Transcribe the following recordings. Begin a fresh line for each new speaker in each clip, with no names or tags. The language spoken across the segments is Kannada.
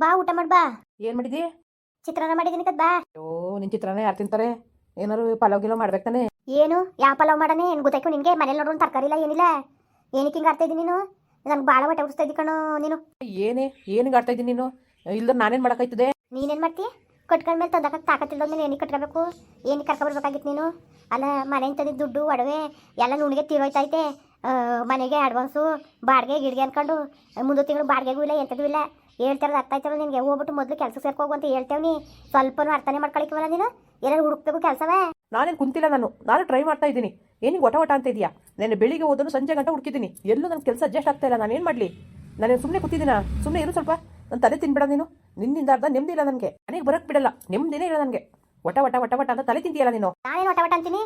ಬಾ ಊಟ ಮಾಡ್ ಬಾ.
ಏನ್ ಮಾಡಿದಿ?
ಚಿತ್ರಾನ್ನ ಮಾಡಿದೀನಿ ಕದ್ ಬಾ.
ಓ ನಿನ್ ಚಿತ್ರಾನ್ನ ಯಾರು ತಿಂತಾರೆ? ಏನಾರು ಪಲಾವ್ ಗಿಲಾವ್ ಮಾಡ್ಬೇಕು ತಾನೆ?
ಏನು? ಯಾವ ಪಲಾವ್ ಮಾಡನೆ ಏನು ಗೊತ್ತಾಯ್ತು ನಿನ್ಗೆ? ಮನೇಲಿ ನೋಡೋಣ ತರಕಾರಿ ಇಲ್ಲ ಏನಿಲ್ಲ. ಏನಕ್ಕೆ ಹಿಂಗೆ ಆಡ್ತಾ ನೀನು? ನನ್ಗೆ ಭಾಳ ಹೊಟ್ಟೆ ಉಡಿಸ್ತಾ ಇದ್ದಿ ಕಣೋ ನೀನು.
ಏನೇ? ಏನಿಗೆ ಆಡ್ತಾ ಇದ್ದೀನಿ ನೀನು? ಇಲ್ದ್ರೆ ನಾನೇನು ಮಾಡೋಕ್ಕಾಯ್ತದೆ?
ನೀನೇನು ಮಾಡ್ತಿ? ಕಟ್ಕೊಂಡ ಮೇಲೆ ತಂದಕ್ಕೆ ತಾಕತ್ತಿಲ್ಲ ನೀನು ಏನಕ್ಕೆ ಕಟ್ಕೋಬೇಕು? ಏನಕ್ಕೆ ಕರ್ಕೊಬರ್ಬೇಕಾಗಿತ್ತು ನೀನು? ಅಲ್ಲ ಮನೆಯಿಂದ ತಂದಿದ್ದು ದುಡ್ಡು ಒಡವೆ ಎಲ್ಲ ನುಣಿಗೆ ತೀರೋಯ್ತೈತೆ ಮನೆಗೆ ಅಡ್ವಾನ್ಸು ಬಾಡಿಗೆ ಗಿಡ್ಗೆ ಅನ್ಕೊಂಡು ಮುಂದೆ ತಿಂಗಳು ಬಾಡಿಗೆಗೂ ಇಲ್ಲ ಎಂಥದ್ದು ಇಲ್ಲ. ಹೇಳ್ತಿರೋದು ಅರ್ಥ ಆಯ್ತಲ್ಲ ನಿನಗೆ? ಹೋಗ್ಬಿಟ್ಟು ಮೊದಲು ಕೆಲಸ ಸೇರ್ಕೋಗು ಅಂತ ಹೇಳ್ತೇವೆ ಸ್ವಲ್ಪನೂ ಅರ್ಥನೇ ಮಾಡ್ಕೊಳಿಕವಲ್ಲ ನೀನು? ಏನಾದ್ರು ಹುಡುಕ್ಬೇಕು ಕೆಲಸವೇ?
ನಾನೇನು ಕುಂತಿಲ್ಲ ನಾನು. ನಾನು ಟ್ರೈ ಮಾಡ್ತಾ ಇದ್ದೀನಿ. ಏನಿಗೆ ಒಟ ಒಟ ಅಂತ ಇದೆಯಾ? ನಾನು ಬೆಳಿಗ್ಗೆ ಹೋದನು ಸಂಜೆ ಗಂಟೆ ಹುಡುಕಿದ್ದೀನಿ. ಎಲ್ಲೂ ನನ್ನ ಕೆಲಸ ಅಡ್ಜಸ್ಟ್ ಆಗ್ತಾ ಇಲ್ಲ. ನಾನು ಏನು ಮಾಡಲಿ? ನಾನು ಸುಮ್ಮನೆ ಕೂತಿದ್ದೀನ? ಸುಮ್ಮನೆ ಇರು ಸ್ವಲ್ಪ. ನನ್ನ ತಲೆ ತಿನ್ಬೇಡ ನೀನು. ನಿನ್ನಿಂದ ಅರ್ಧ ನೆಮ್ಮದಿ ಇಲ್ಲ ನನಗೆ. ನನಗೆ ಬರೋಕ್ಕೆ ಬಿಡಲ್ಲ. ನೆಮ್ಮದಿನೇ ಇಲ್ಲ ನನಗೆ. ಒಟ ಒಟ ಒಟ ಒಟ ಅಂತ ತಲೆ ತಿಂತೀಯಲ್ಲ ನೀನು?
ನಾನೇನು ಒಟ ಒಟ ಅಂತೀನಿ?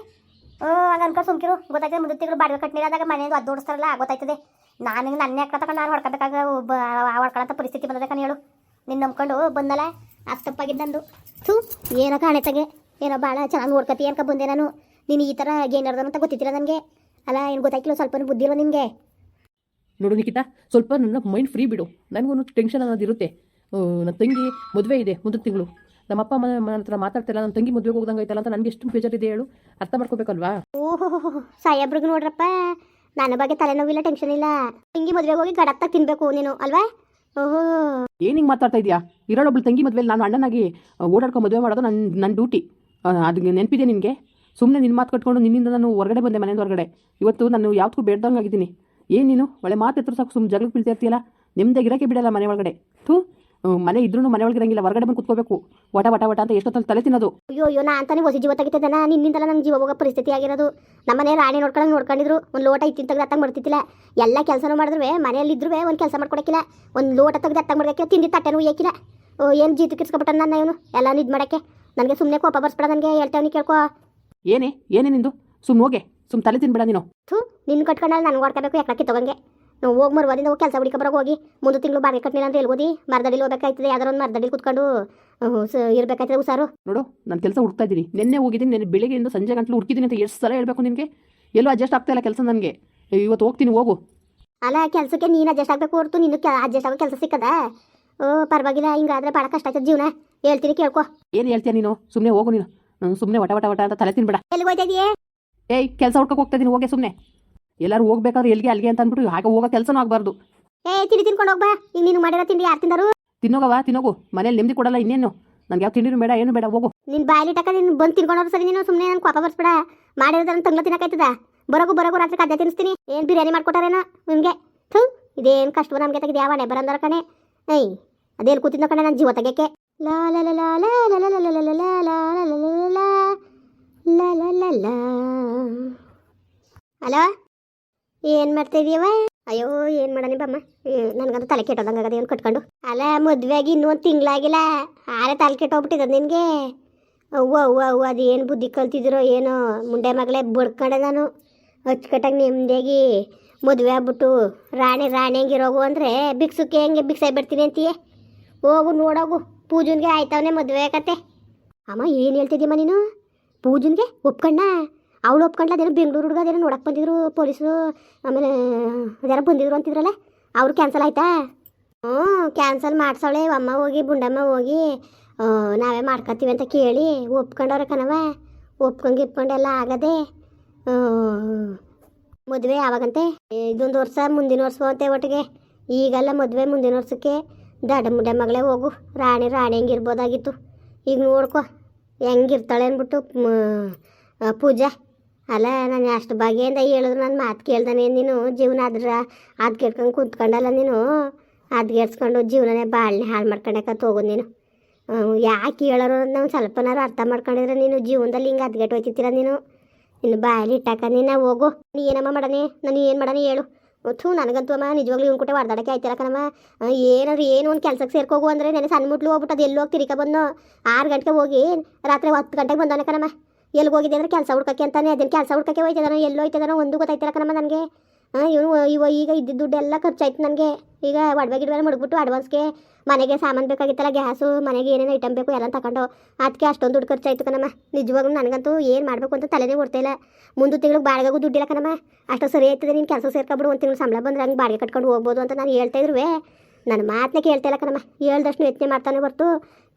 ಹಂಗೆ ಅನ್ಕೊಂಡು ಸುಮ್ಕಿರು. ಗೊತ್ತಾಯ್ತದೆ ಮುಂದೆ ತಿಂಗಳು ಬಾಡಿಗೆ ಕಟ್ಟಿರಾದಾಗ ಮನೆಯಿಂದ ಅದು ಓಡಿಸ್ತಾರಲ್ಲ, ಗೊತ್ತಾಯ್ತದೆ. ನಾನು ನನ್ನ ಯಾಕೆ ತಗೊಂಡು ನಾನು ಹೊಡ್ಕೋಬೇಕಾಗ ಹೊಡ್ಕೊಳ್ಳೋಂಥ ಪರಿಸ್ಥಿತಿ ಬಂದದೆ ಕಣ ಹೇಳು. ನಿನ್ನ ನಂಬ್ಕೊಂಡು ಬಂದಲ್ಲ? ಅಷ್ಟು ತಪ್ಪಾಗಿದ್ದು ನಂದು. ಥೂ, ಏನೋ ಕಾಣೆತಾಗೆ ಏನೋ ಭಾಳ ಚೆನ್ನಾಗಿ ನೋಡ್ಕತಿ ಅನ್ಕ ಬಂದೆ ನಾನು. ನೀನು ಈ ಥರ ಏನಾರ್ದು ಅಂತ ಗೊತ್ತಿತ್ತಿಲ್ಲ ನನಗೆ. ಅಲ್ಲ, ಏನು ಗೊತ್ತಾಯ್ತಿಲ್ಲ ಸ್ವಲ್ಪ ಬುದ್ಧಿ ಇಲ್ಲ ನಿನಗೆ.
ನೋಡು ನಿಖಿತಾ ಸ್ವಲ್ಪ ನನ್ನ ಮೈಂಡ್ ಫ್ರೀ ಬಿಡು. ನನಗೂ ಟೆನ್ಷನ್ ಅನ್ನೋದಿರುತ್ತೆ. ನನ್ನ ತಂಗಿ ಮದುವೆ ಇದೆ ಮುಂದಿನ ತಿಂಗಳು. ನಮ್ಮ ಅಪ್ಪ ಅಮ್ಮ ನನ್ನ ಹತ್ರ ಮಾತಾಡ್ತಿಲ್ಲ ನನ್ನ ತಂಗಿ ಮದುವೆಗೆ ಹೋಗ್ದಂಗೆ ಐತಲ್ಲ ಅಂತ ನನಗೆ ಎಷ್ಟು ಬೇಜಾರ್ ಇದೆ ಹೇಳು. ಅರ್ಥ ಮಾಡ್ಕೋಬೇಕಲ್ವಾ?
ಓಹೋ ಸಾಹೇಬ್ರಿಗೆ ನೋಡ್ರಪ್ಪ. ನನ್ನ ಬಗ್ಗೆ ತಲೆನೋವಿಲ್ಲ ಟೆನ್ಷನ್ ಇಲ್ಲ. ತಂಗಿ ಮದುವೆಗೆ ಹೋಗಿ ಗಡತ್ತ ತಿನ್ಬೇಕು ನೀನು ಅಲ್ವಾ? ಓಹೋ.
ಏನು ಹಿಂಗೆ ಮಾತಾಡ್ತಾ ಇದೆಯಾ? ಇರೋಳೊಬ್ಳು ತಂಗಿ ಮದುವೆಲಿ ನಾನು ಅಣ್ಣನಾಗಿ ಓಡಾಡ್ಕೊಂಡು ಮದುವೆ ಮಾಡೋದು ನನ್ನ ನನ್ನ ಡ್ಯೂಟಿ ಅದು ನೆನಪಿದೆ ನಿನಗೆ? ಸುಮ್ಮನೆ ನಿನ್ನ ಮಾತು ಕಟ್ಕೊಂಡು ನಿನ್ನಿಂದ ನಾನು ಹೊರಗಡೆ ಬಂದೆ ಮನೆಯಿಂದ ಹೊರಗಡೆ. ಇವತ್ತು ನಾನು ಯಾವ್ದಕ್ಕೂ ಬೇಡ್ದಂಗೆ ಆಗಿದ್ದೀನಿ. ಏನು ನೀನು? ಒಳ್ಳೆ ಮಾತು ಎತ್ತರ ಸಾಕು ಸುಮ್ಮನೆ ಜಗಳಕ್ಕೆ ಬೀಳ್ತಾ ಇರ್ತೀಯಲ್ಲ? ನಿಮ್ಮದೇ ಗಿಡಕ್ಕೆ ಬಿಡಲ್ಲ ಮನೆ ಒಳಗಡೆ. ಥೂ. ಮನೆ ಇದ್ರೂ ಮನೆ ಒಳಗೆ ಇರಂಗಿಲ್ಲ ಹೊರಗಡೆ ಬಂದು ಕುತ್ಕೋಬೇಕು. ವಟ ವಟ ವಟ ಅಂತ ಎಷ್ಟೊತ್ತಲ್ಲಿ ತಲೆ ತಿನ್ನೋದು.
ಅಯ್ಯೋ ಅಯ್ಯೋ ನಾ ಅಂತಾನೆ ಹೊಸ ಜೀವ ತೆಗಿತಿದ್ದಾನ. ನಿನ್ನಿಂದಲ್ಲ ನಮ್ಮ ಜೀವ ಹೋಗೋ ಪರಿಸ್ಥಿತಿ ಆಗಿರೋದು. ನಮ್ಮನೆ ರಾಣಿ ನೋಡ್ಕೊಂಡು ನೋಡ್ಕೊಂಡಿದ್ರು. ಒಂದು ಲೋಟ ಇತ್ತಿನ ತೆಗ್ದು ಅತ್ತಂಗೆ ಮಾಡ್ತಿದ್ದಿಲ್ಲ ಎಲ್ಲ ಕೆಲಸನೂ ಮಾಡಿದ್ರು ಮನೆಯಲ್ಲಿ ಇದ್ರು ಒಂದು ಕೆಲಸ ಮಾಡ್ಕೊಡಕ್ಕಿಲ್ಲ ಒಂದು ಲೋಟ ತೆಗ್ದು ಅತ್ತಂಗೆ ಮಾಡ್ಕೊಕ್ಕೆ ತಿಂದಿ ತಟ್ಟೆನೂ ಏಕಿಲ್ಲ ಏನು ಜೀತು ಕಿರ್ಸ್ಕೊಬಿಟ್ಟ ನನ್ನ ಇವನು ಎಲ್ಲ ಇದು ಮಾಡಕ್ಕೆ. ನನಗೆ ಸುಮ್ಮನೆ ಕೋಪ ಬರ್ಸ್ಬೇಡ ನನಗೆ ಹೇಳ್ತೇವನಿ ಕೇಳ್ಕೊ.
ಏನೇ ಏನೇ ನಿಂದು? ಸುಮ್ಮ ಹೋಗೆ ಸುಮ್ಮ ತಲೆ ತಿನ್ಬೇಡ ನೀನು.
ಥೂ ನಿನ್ನ ಕಟ್ಕೊಂಡಲ್ಲಿ ನನಗೆ ಹೊಡ್ಕೋಬೇಕು ಯಾಕೆ ತಗೊಂಗೆ. ಹೋಗಿ ಮರುವಾದಿ ನಾವು ಕೆಲಸ ಹುಡುಕ ಬರೋಕೆ ಹೋಗಿ. ಮುಂದೆ ತಿಂಗಳು ಬಾಡಿಗೆ ಕಟ್ಟಲಿಲ್ಲ ಅಂತ ಹೇಳ್ಬೋದಿ. ಮರದಡಿಲಿ ಹೋಗ್ಬೇಕಾಯ್ತದೆ ಯಾವ್ದಾರ ಒಂದು ಮರದಡಿಲಿ ಕುತ್ಕೊಂಡು ಇರಬೇಕಾಯ್ತದೆ ಹುಷಾರು.
ನೋಡು ನಾನು ಕೆಲಸ ಹುಡುಕ್ತಾ ಇದ್ದೀನಿ. ನಿನ್ನೆ ಹೋಗಿದ್ದೀನಿ ನೆನ್ನೆ ಬೆಳಿಗ್ಗೆಯಿಂದ ಸಂಜೆ ಗಂಟಲು ಹುಡುಕಿದ್ದೀನಿ ಅಂತ ಎಷ್ಟು ಸಲ ಹೇಳಬೇಕು ನಿನಗೆ? ಎಲ್ಲೂ ಅಡ್ಜಸ್ಟ್ ಆಗ್ತಾ ಇಲ್ಲ ಕೆಲಸ ನನಗೆ. ಇವತ್ತು ಹೋಗ್ತೀನಿ ಹೋಗು.
ಅಲ್ಲ ಕೆಲಸಕ್ಕೆ ನೀನು ಅಡ್ಜಸ್ಟ್ ಆಗಬೇಕು ಹೊರತು ನಿನ್ನ ಅಡ್ಜಸ್ಟ್ ಆಗೋ ಕೆಲಸ ಸಿಕ್ಕದ? ಓ ಪರವಾಗಿಲ್ಲ ಹಿಂಗಾದ್ರೆ ಭಾಳ ಕಷ್ಟ ಆಯ್ತದ ಜೀವನ. ಹೇಳ್ತೀನಿ ಕೇಳ್ಕೊ.
ಏನು ಹೇಳ್ತೀಯ ನೀನು? ಸುಮ್ಮನೆ ಹೋಗು ನೀನು. ನಾನು ಸುಮ್ಮನೆ ವಟ ವಟ ವಟ ಅಂತ ತಲೆ ತಿನ್ಬೇಡ.
ಎಲ್ಲಿ ಹೋಗ್ತಾ ಇದೆಯೇ?
ಏಯ್ ಕೆಲಸ ಹುಡ್ಕಕ್ಕೆ ಹೋಗ್ತಾ ಇದ್ದೀನಿ ಹೋಗೆ ಸುಮ್ಮನೆ ಎಲ್ಲರೂ ಹೋಗ್ಬೇಕಾದ್ರೆ ಎಲ್ಲಿಗೆ ಅಲ್ಲಿಗೆ ಅಂತ ಅಂದ್ಬಿಟ್ಟು ಹಾಗೆ ಹೋಗೋ ಕೆಲಸನೂ ಆಗ್ಬಾರ್ದು
ಏ ತಿಂಡಿ ತಿನ್ಕೊಂಡು ಹೋಗ್ಬಾ ಈಗ ನೀನು ಮಾಡಿರೋ ತಿಂಡಿ ಯಾರು ತಿಂದರು
ತಿನ್ನೋಗವ ತಿನ್ನೋಗು ಮನೇಲಿ ನೆಮ್ಮದಿ ಕೊಡಲ್ಲ ಇನ್ನೇನು ನನಗೆ ಯಾವ ತಿಂಡಿನೂ ಬೇಡ ಏನು ಬೇಡ ಹೋಗು
ನಿನ್ನ ಬಾಯಲ್ಲಿ ಟಕ ನೀನು ಬಂದು ತಿನ್ಕೊಂಡು ಸರಿ ನೀನು ಸುಮ್ಮನೆ ನಾನು ಕೋಪ ಬರ್ಸ್ಬೇಡ ಮಾಡಿರೋದನ್ನ ತಂಗ್ಲ ತಿನ್ನಕಾಯ್ತದ ಬರೋಗು ಬರೋಗು ರಾತ್ರಿ ಕದ್ದೆ ತಿನ್ನಿಸ್ತೀನಿ ಏನ್ ಬಿರಿಯಾನಿ ಮಾಡ್ಕೊಟ್ಟಾರೇನೋ ನಿಮಗೆ ಥೂ ಇದೇನು ಕಷ್ಟ ನಮಗೆ ತೆಗೆದು ಯಾವ ಹಣೆ ಬರಂದರ ಕಣೆ ಏಯ್ ಅದೇನು ಕೂತಿದ್ದ ಕಣೆ ನನ್ನ ಜೀವ ತೆಗೆಕ್ಕೆ ಲಾ ಲಾ ಲಾ ಲಾ ಲಾ ಲಾ ಲಾ ಲಾ ಲಾ ಲಾ ಲಾ ಲಾ ಲಾ ಲಾ ಲಾ ಲಾ ಲಾ ಲಾ ಲಾ ಹಲೋ ಏನು ಮಾಡ್ತಾ ಅಯ್ಯೋ, ಏನು ಮಾಡನಿ ಬಮ್ಮ ನನ್ಗಂತ ತಲೆ ಕೆಟ್ಟೋದಂಗೆ ಏನು ಕಟ್ಕೊಂಡು? ಅಲ್ಲ ಮದ್ವೆಗೆ ಇನ್ನೊಂದು ತಿಂಗ್ಳಾಗಿಲ್ಲ. ತಿಂಗಳಾಗಿಲ್ಲ ಆರೆ ತಲೆ ಕೆಟ್ಟೋಗ್ಬಿಟ್ಟಿದೆ ನಿನಗೆ. ಅವ್ವ ಅವ್ವ ಅವ್ವ, ಅದು ಏನು ಬುದ್ಧಿ ಕಲ್ತಿದ್ರು ಏನೋ? ಮುಂಡೆ ಮಗಳೇ ಬಡ್ಕೊಂಡೆ ನಾನು. ಅಚ್ಚುಕಟ್ಟಾಗಿ ನೆಮ್ಮದಿಯಾಗಿ ಮದುವೆ ಆಗ್ಬಿಟ್ಟು ರಾಣಿ ರಾಣಿ ಹೆಂಗಿರೋಗು ಅಂದರೆ ಬಿಕ್ಸುಕ್ಕೆ ಹೆಂಗೆ ಬಿಕ್ಸಾಯ್ ಬಿಡ್ತೀನಿ ಅಂತೀಯ? ಹೋಗು, ನೋಡೋಗು. ಪೂಜನ್ಗೆ ಆಯ್ತವನೇ ಮದುವೆ ಕತೆ. ಅಮ್ಮ, ಏನು ಹೇಳ್ತಿದ್ದೀಮ್ಮ ನೀನು? ಪೂಜನ್ಗೆ ಒಪ್ಕಣ್ಣ? ಅವಳು ಒಪ್ಕೊಂಡ್ಲ, ಅದೇನೋ ಬೆಂಗಳೂರು ಹುಡುಗ ಅದೇನೋ ನೋಡಕ್ಕೆ ಬಂದಿದ್ರು, ಪೊಲೀಸರು, ಆಮೇಲೆ ಅದೇನೋ ಬಂದಿದ್ರು ಅಂತಿದ್ರಲ್ಲ, ಅವರು ಕ್ಯಾನ್ಸಲ್ ಆಯ್ತಾ? ಹ್ಞೂ ಕ್ಯಾನ್ಸಲ್ ಮಾಡ್ಸವಳೆ ಅಮ್ಮ ಹೋಗಿ, ಬುಂಡಮ್ಮ ಹೋಗಿ ನಾವೇ ಮಾಡ್ಕೊತೀವಿ ಅಂತ ಕೇಳಿ ಒಪ್ಕೊಂಡವ್ರ ಕಣವ ಒಪ್ಕೊಂಡು ಇಪ್ಕೊಂಡೆಲ್ಲ ಆಗದೆ ಮದುವೆ ಯಾವಾಗಂತೆ? ಇದೊಂದು ವರ್ಷ, ಮುಂದಿನ ವರ್ಷ ಅಂತೆ ಒಟ್ಟಿಗೆ. ಈಗೆಲ್ಲ ಮದುವೆ ಮುಂದಿನ ವರ್ಷಕ್ಕೆ ದಡ ಮುಡ್ಯ ಮಗಳೇ ಹೋಗು, ರಾಣಿ ರಾಣಿ ಹೆಂಗಿರ್ಬೋದಾಗಿತ್ತು. ಈಗ ನೋಡ್ಕೊ, ಹೆಂಗಿರ್ತಾಳೆ ಅಂದ್ಬಿಟ್ಟು ಪೂಜಾ. ಅಲ್ಲ, ನಾನು ಅಷ್ಟು ಬಗೆಯಿಂದ ಹೇಳಿದ್ರು ನನ್ನ ಮಾತು ಕೇಳ್ದಾನೆ ನೀನು, ಜೀವನ ಅದ್ರ ಅದು ಕೇಳ್ಕೊಂಡು ಕುಂತ್ಕೊಂಡಲ್ಲ ನೀನು? ಅದು ಕೇಳಿಸ್ಕೊಂಡು ಜೀವನನೇ ಬಾಳ್ನೇ ಹಾಳು ಮಾಡ್ಕೊಂಡಕ್ಕ ಹೋಗೋದು ನೀನು. ಯಾಕೆ ಹೇಳೋರು ನಾವು ಸ್ವಲ್ಪನಾರು ಅರ್ಥ ಮಾಡ್ಕೊಂಡಿದ್ರೆ ನೀನು ಜೀವನದಲ್ಲಿ ಹಿಂಗೆ ಅದ್ಗೆಟ್ ಹೋಯ್ತಿರ ನೀನು? ಇನ್ನು ಬಾಯಲ್ಲಿ ಇಟ್ಟಾಕ ನೀನು ಹೋಗು. ನೀ ಏನಮ್ಮ ಮಾಡನೆ? ನಾನು ಏನು ಮಾಡನೆ ಹೇಳು. ಥೂ, ನನಗಂತೂ ಅಮ್ಮ ನಿಜವಾಗ್ಲೂ ಇವ್ನ ಕುಟೆ ಆಯ್ತಿಲ್ಲ ಕಣಮ್ಮ. ಏನಾದ್ರು ಏನು ಒಂದು ಕೆಲ್ಸಕ್ಕೆ ಸೇರ್ಕೋಗು ಅಂದರೆ ನೆನೆ ಸಣ್ಣ ಮುಟ್ಲು ಹೋಗ್ಬಿಟ್ಟು ಅದು ಎಲ್ಲಿ ಹೋಗಿ ತಿರಿಕ ಬಂದು ಆರು ಗಂಟೆಗೆ ಹೋಗಿ ರಾತ್ರಿ ಹತ್ತು ಗಂಟೆಗೆ ಬಂದವನೆ ಕಣಮ್ಮ. ಎಲ್ಲಿ ಹೋಗಿದೆ ಅಂದ್ರೆ ಕೆಲಸ ಹುಡ್ಕಕ್ಕೆ ಅಂತಾನೆ ಅದನ್ನ ಕೆಲಸ ಹುಡ್ಕಕ್ಕೆ ಹೋಯ್ತಿದಾನೋ ಎಲ್ಲಿ ಹೋಯ್ತಿದಾನೋ ಒಂದು ಗೊತ್ತಾಯ್ತಿಲ್ಲ ಕಣಮ್ಮ ನನಗೆ ಇವನು ಇವ ಈಗ ಇದ್ದಿದ್ದ ದುಡ್ಡೆಲ್ಲ ಖರ್ಚಾಯ್ತು ನನಗೆ. ಈಗ ಒಡವೆ ಗಿಡವೆ ಮುಡ್ಬಿಟ್ಟು ಅಡ್ವಾನ್ಸ್ಗೆ ಮನೆಗೆ ಸಾಮಾನು ಬೇಕಾಗಿತ್ತಲ್ಲ ಗ್ಯಾಸು ಮನೆಗೆ ಏನೇನು ಐಟಮ್ ಬೇಕು ಎಲ್ಲ ತಗೊಂಡು ಅದಕ್ಕೆ ಅಷ್ಟೊಂದು ದುಡ್ಡು ಖರ್ಚಾಯ್ತು ಕಣಮ್ಮ ನಿಜವಾಗ್ಲೂ ನನಗಂತೂ ಏನು ಮಾಡಬೇಕು ಅಂತ ತಲೆನೇ ಕೊಡ್ತಾಯಿಲ್ಲ ಮುಂದೆ ತಿಂಗಳು ಬಾಡಿಗೆಗೂ ದುಡ್ಡಿಲ್ಲ ಕಣಮ್ಮ ಅಷ್ಟು ಸರಿ ಆಯ್ತದೆ ನೀನು ಕೆಲಸ ಸೇರ್ಕೊಬಿಡು ಒಂದು ತಿಂಗಳು ಸಂಬಳ ಬಂದ್ರೆ ಹಂಗೆ ಬಾಡಿಗೆ ಕಟ್ಕೊಂಡು ಹೋಗ್ಬೋದು ಅಂತ ನಾನು ಹೇಳ್ತಾ ಇದ್ರುವೆ. ನನ್ನ ಮಾತನ್ನ ಕೇಳ್ತಾ ಇಲ್ಲ ಕಣಮ್ಮ ಹೇಳ್ದಷ್ಟು ಯತ್ನೆ ಮಾಡ್ತಾನೆ ಹೊರ್ತು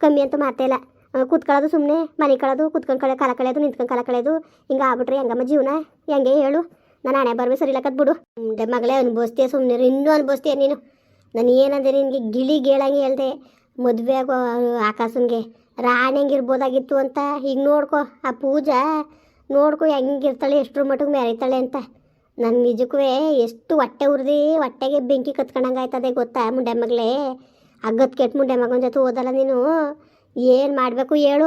ಕಮ್ಮಿ ಅಂತೂ ಮಾಡ್ತಾ ಇಲ್ಲ. ಆ, ಕೂತ್ಕೊಳ್ಳೋದು ಸುಮ್ಮನೆ ಮನೆ ಕಳೋದು, ಕೂತ್ಕೊಂಡು ಕಳೆ ಕಾಲ ಕಳೆಯೋದು ನಿಂತ್ಕೊಂಡು ಕಾಲ ಕಳೆಯೋದು ಹಿಂಗೆ ಆಗ್ಬಿಟ್ರೆ ಹೆಂಗಮ್ಮ ಜೀವನ? ಹೆಂಗೆ ಹೇಳು? ನಾನು ಹಣೆ ಬರ್ಬೇ ಸರಿ ಬಿಡು ಮುಂದೆ ಮಗಳೇ, ಅನುಭವಿಸ್ತೀಯ ಸುಮ್ಮನೆ ಇನ್ನೂ ಅನುಭವಿಸ್ತೀಯ ನೀನು. ನಾನು ಏನಂದೆ ನಿನಗೆ, ಗಿಳಿ ಗೇಳಂಗೆ ಹೇಳ್ದೆ. ಮದುವೆ ಆಗೋ ಆಕಾಶನ್ಗೆ ರಾಣಿ ಹೆಂಗಿರ್ಬೋದಾಗಿತ್ತು ಅಂತ. ಈಗ ನೋಡ್ಕೊ, ಆ ಪೂಜಾ, ನೋಡ್ಕೊ ಹೆಂಗಿರ್ತಾಳೆ ಎಷ್ಟರ ಮಟ್ಟಿಗೆ ಮೆರೀತಾಳೆ ಅಂತ. ನನ್ನ ನಿಜಕ್ಕೂ ಎಷ್ಟು ಹೊಟ್ಟೆ ಉರ್ದಿ, ಹೊಟ್ಟೆಗೆ ಬೆಂಕಿ ಕತ್ಕೊಂಡಂಗೆ ಆಯ್ತದೆ ಗೊತ್ತಾ, ಮುಂಡೆ ಮಗಳೇ? ಅಗ್ಗದ ಕೆಟ್ಟ ಮುಂಡೆ ಮಗನ ಜೊತೆ ಓದಲ್ಲ ನೀನು. ಏನು ಮಾಡಬೇಕು ಹೇಳು.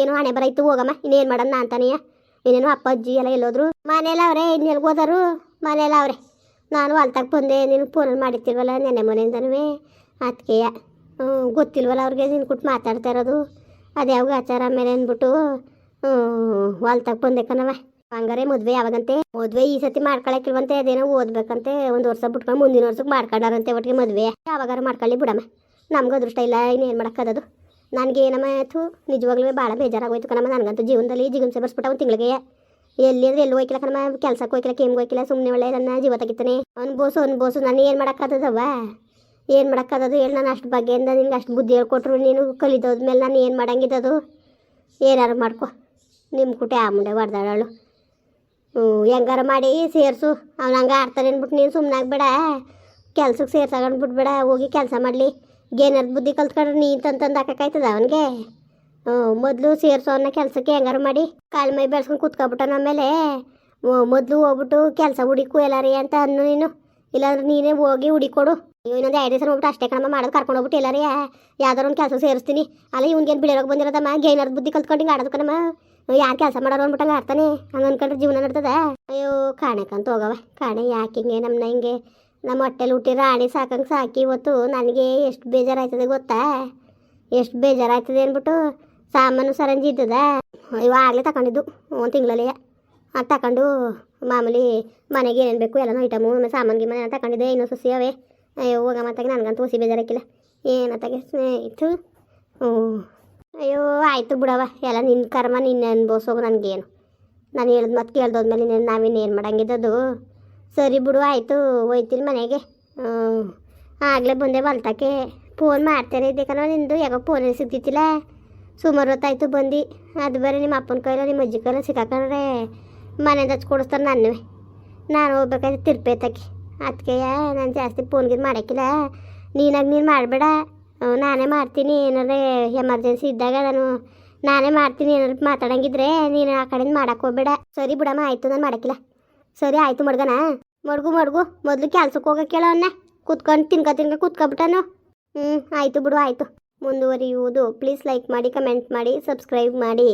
ಏನು ಹಣೆ ಬರೈತು ಹೋಗಮ್ಮ, ಇನ್ನೇನು ಮಾಡೋಣ ಅಂತಾನೆಯ. ಇನ್ನೇನು ಅಪ್ಪ ಅಜ್ಜಿ ಎಲ್ಲ ಎಲ್ಲೋದ್ರು. ಮನೇಲಿ ಅವ್ರೆ ಇನ್ನೆಲ್ಗೆ ಹೋದರು? ಮನೇಲಿ ಅವ್ರೆ. ನಾನು ಹೊಲ್ತಾಗ ಬಂದೆ ನೀನು ಫೋನಲ್ಲಿ ಮಾಡಿರ್ತಿಲ್ವಲ್ಲ ನೆನೆ ಮನೆಯಿಂದನೂ ಅದಕ್ಕೆಯ ಗೊತ್ತಿಲ್ವಲ್ಲ ಅವ್ರಿಗೆ, ನಿನ್ ಕುಟ್ಟು ಮಾತಾಡ್ತಾ ಇರೋದು. ಅದ್ಯಾವಾಗ ಆಚಾರ ಮೇಲೆ ಅಂದ್ಬಿಟ್ಟು ಹೊಲ್ತಾಗ ಬಂದೆ ಕಣವ ಹಂಗಾರೆ ಮದುವೆ ಯಾವಾಗಂತೆ? ಮದುವೆ ಈ ಸತಿ ಮಾಡ್ಕೊಳಕಿಲ್ವಂತೆ ಅದೇನೋ ಓದ್ಬೇಕಂತೆ. ಒಂದು ವರ್ಷ ಬಿಟ್ಕೊಂಡು ಮುಂದಿನ ವರ್ಷಕ್ಕೆ ಮಾಡ್ಕೊಂಡಾರಂತೆ ಒಟ್ಟಿಗೆ ಮದುವೆ. ಯಾವಾಗಾರ ಮಾಡ್ಕೊಳ್ಳಿ ಬಿಡಮ್ಮ. ನಮ್ಗೆ ಅದೃಷ್ಟ ಇಲ್ಲ, ಇನ್ನೇನು ಮಾಡೋಕ್ಕದದು ನನಗೆ ಏನಮ್ಮ ಆಯ್ತು? ನಿಜವಾಗ್ಲೂ ಭಾಳ ಬೇಜಾರಾಗೋಯ್ತು ಕಣಮ್ಮ. ನನಗಂತೂ ಜೀವನದಲ್ಲಿ ಜಿಗುಂಸೆ ಬರ್ಸ್ಬಿಟ್ಟ ಒಂದು ತಿಂಗಳಿಗೆ. ಎಲ್ಲಿ ಅಂದ್ರೆ ಎಲ್ಲೂ ಹೋಯ್ಕಿಲ್ಲ ಕಣಮ್ಮ. ಕೆಲ್ಸಕ್ಕೆ ಹೋಯ್ಕಿಲ್ಲ, ಕೇಮ್ಗೆ ಹೋಯ್ಕಿಲ್ಲ ಸುಮ್ಮನೆ ಒಳ್ಳೆ ನನ್ನ ಜೀವ ತೆಗಿತಾನೆ. ಅನ್ಬೋಸು ಅನ್ಬೋಸು ನಾನು ಏನು ಮಾಡೋಕ್ಕಾಗದವ ಏನು ಮಾಡೋಕ್ಕಾಗದು ಹೇಳಿ ನಾನು ಅಷ್ಟು ಬಗ್ಗೆಯಿಂದ ನಿನ್ಗೆ ಅಷ್ಟು ಬುದ್ಧಿ ಹೇಳ್ಕೊಟ್ರು. ನೀನು ಕಲಿದೋದ್ಮೇಲೆ ನಾನು ಏನು ಮಾಡಂಗಿದ್ದದು? ಏನಾರು ಮಾಡ್ಕೊ. ನಿಮ್ಮ ಕುಟೆ ಆ ಮುಂಡೆ ಹೊಡ್ದಾಳು ಹ್ಞೂ, ಹೆಂಗಾರ ಮಾಡಿ ಸೇರಿಸು. ಅವ್ನು ಹಂಗೆ ಆಡ್ತಾನೆ ಅಂದ್ಬಿಟ್ಟು ನೀನು ಸುಮ್ಮನೆ ಆಗ್ಬೇಡ ಕೆಲ್ಸಕ್ಕೆ ಸೇರ್ಸಾಗಂಡ್ಬಿಟ್ಬೇಡ ಹೋಗಿ ಕೆಲಸ ಮಾಡಲಿ. ಏನಾರು ಬುದ್ಧಿ ಕಲ್ತ್ಕೊಂಡ್ರೆ ನೀನು ತಂತಂದು ಹಾಕಾಯ್ತದ ಅವನಿಗೆ? ಹ್ಞೂ, ಮೊದಲು ಸೇರಿಸೋ ಅನ್ನೋ ಕೆಲಸಕ್ಕೆ ಹೆಂಗಾರು ಮಾಡಿ ಕಾಲು ಮೈ ಬೆಳ್ಸ್ಕೊಂಡು ಕೂತ್ಕೊಬಿಟ್ಟಾನ ಆಮೇಲೆ ಮೊದಲು ಹೋಗ್ಬಿಟ್ಟು ಕೆಲಸ ಹುಡಿಕು ಎಲ್ಲಾರಿ ಅಂತ ಅನ್ನು ನೀನು. ಇಲ್ಲಾಂದ್ರೆ ನೀನೇ ಹೋಗಿ ಹುಡಿಕೊಡು. ಇನ್ನೊಂದು ಎರಡು ದಿವಸ ಹೋಗ್ಬಿಟ್ಟು ಅಷ್ಟೇ ಕಣಮ್ಮ ಮಾಡೋದು ಕರ್ಕೊಂಡು ಹೋಗ್ಬಿಟ್ಟು ಎಲ್ಲಾರಿ. ಯಾವ್ದಾರು ಒಂದು ಕೆಲಸ ಸೇರಿಸ್ತೀನಿ. ಅಲ್ಲ ಇವ್ನಿಗೇನು ಬಿಳಿರೋಗಿ ಬಂದಿರೋದಮ್ಮ? ಗೇನಾರು ಬುದ್ಧಿ ಕಲ್ತ್ಕೊಂಡು ಹಿಂಗೆ ಆಡೋದು ಕಣಮ್ಮ ಯಾರು ಕೆಲಸ ಮಾಡೋರು ಅಂದ್ಬಿಟ್ಟಂಗೆ ಆಡ್ತಾನೆ ಹಂಗೆ ಅನ್ಕೊಂಡ್ರೆ ಜೀವನ ನಡ್ತದ? ಅಯ್ಯೋ ಕಾಣೆಕಂತ ಹೋಗವ ಕಾಣೆ ಯಾಕೆ ಹಿಂಗೆ? ನಮ್ಮನ್ನ ಹಿಂಗೆ ನಮ್ಮ ಹೊಟ್ಟೆಲಿ ಹುಟ್ಟಿ ರಾಣಿ ಸಾಕಂಗೆ ಸಾಕಿ ಇವತ್ತು ನನಗೆ ಎಷ್ಟು ಬೇಜಾರಾಯ್ತದೆ ಗೊತ್ತಾ? ಎಷ್ಟು ಬೇಜಾರಾಯ್ತದೆ ಅಂದ್ಬಿಟ್ಟು ಸಾಮಾನು ಸರಂಜಿ ಇದ್ದದ. ಆಗಲೇ ತಗೊಂಡಿದ್ದು ಒಂದು ತಿಂಗಳಲ್ಲಿ. ಅದು ತಗೊಂಡು ಮಾಮೂಲಿ ಮನೆಗೆ ಏನೇನು ಬೇಕು ಎಲ್ಲನೂ ಐಟಮು, ಆಮೇಲೆ ಸಾಮಾನು ಮನೆ ತಗೊಂಡಿದ್ದೆ ಇನ್ನೂ ಸಸಿ ಅವೇ. ಅಯ್ಯೋ ಹೋಗ ಮತ್ತಾಗ ನನಗಂತೂ ಹುಸಿ ಬೇಜಾರಾಕಿಲ್ಲ ಏನತ್ತಾಗೆ? ಇತ್ತು. ಹ್ಞೂ. ಅಯ್ಯೋ, ಆಯಿತು ಬಿಡವ ಎಲ್ಲ ನಿನ್ನ ಕರ್ಮ ನಿನ್ನ ಅನ್ಭವಿಸೋಗು ನನಗೇನು. ನಾನು ಹೇಳಿದ ಮತ್ತೆ ಕೇಳ್ದೋದ್ಮೇಲೆ ನೀನು ನಾವಿನ್ನೇನು ಮಾಡಂಗಿದ್ದದು ಸರಿ ಬಿಡು, ಆಯಿತು ಹೋಯ್ತೀನಿ ಮನೆಗೆ. ಆಗಲೇ ಬಂದೆ ಹೊಲ್ತಕ್ಕೆ. ಫೋನ್ ಮಾಡ್ತಾರೆ ಇದ್ದೆ ನಿಂದು, ಯಾಕೋ ಫೋನಲ್ಲಿ ಸಿಗ್ತಿತ್ತಿಲ್ಲ ಸುಮಾರು ಹೊತ್ತಾಯ್ತು ಬಂದು. ಅದು ಬೇರೆ ನಿಮ್ಮ ಅಪ್ಪನ ಕೈಲೋ ನಿಮ್ಮ ಅಜ್ಜಿ ಕೈಲೋ ಸಿಕ್ಕಾಕೊಂಡ್ರೆ ಮನೆಯಿಂದ ಹಚ್ಚಿ ಕೊಡಿಸ್ತಾರೆ ನಾನು ನಾನು ಹೋಗ್ಬೇಕಾದ್ರೆ ತಿರ್ಪೇತಕ್ಕೆ ಅದಕ್ಕೆ ನಾನು ಜಾಸ್ತಿ ಫೋನ್ ಫೋನ್ಗಿದು ಮಾಡೋಕ್ಕಿಲ್ಲ. ನೀನಾಗ ನೀನು ಮಾಡಬೇಡ. ನಾನೇ ಮಾಡ್ತೀನಿ. ಏನಾರೇ ಎಮರ್ಜೆನ್ಸಿ ಇದ್ದಾಗ ನಾನು ನಾನೇ ಮಾಡ್ತೀನಿ. ಏನಾರು ಮಾತಾಡಂಗಿದ್ರೆ ನೀನು ಆ ಕಡೆಯಿಂದ ಮಾಡಕ್ಕೆ ಹೋಗ್ಬೇಡ. ಸರಿ ಬಿಡಮ್ಮ, ಆಯಿತು, ನಾನು ಮಾಡೋಕ್ಕಿಲ್ಲ. ಸರಿ ಆಯಿತು ಮಡ್ಗನ. ಮಡ್ಗು ಮಡ್ಗು, ಮೊದಲು ಕೆಲ್ಸಕ್ಕೆ ಹೋಗಕ್ಕೆ ಕೇಳೋ ಅವನ್ನ ಕುತ್ಕೊಂಡು ತಿನ್ಕ ತಿನ್ಕ ಕುತ್ಕೊಬಿಟ್ಟನು. ಹ್ಞೂ ಆಯಿತು ಬಿಡು, ಆಯಿತು. ಮುಂದುವರಿಯುವುದು. ಪ್ಲೀಸ್ ಲೈಕ್ ಮಾಡಿ ಕಮೆಂಟ್ ಮಾಡಿ ಸಬ್ಸ್ಕ್ರೈಬ್ ಮಾಡಿ.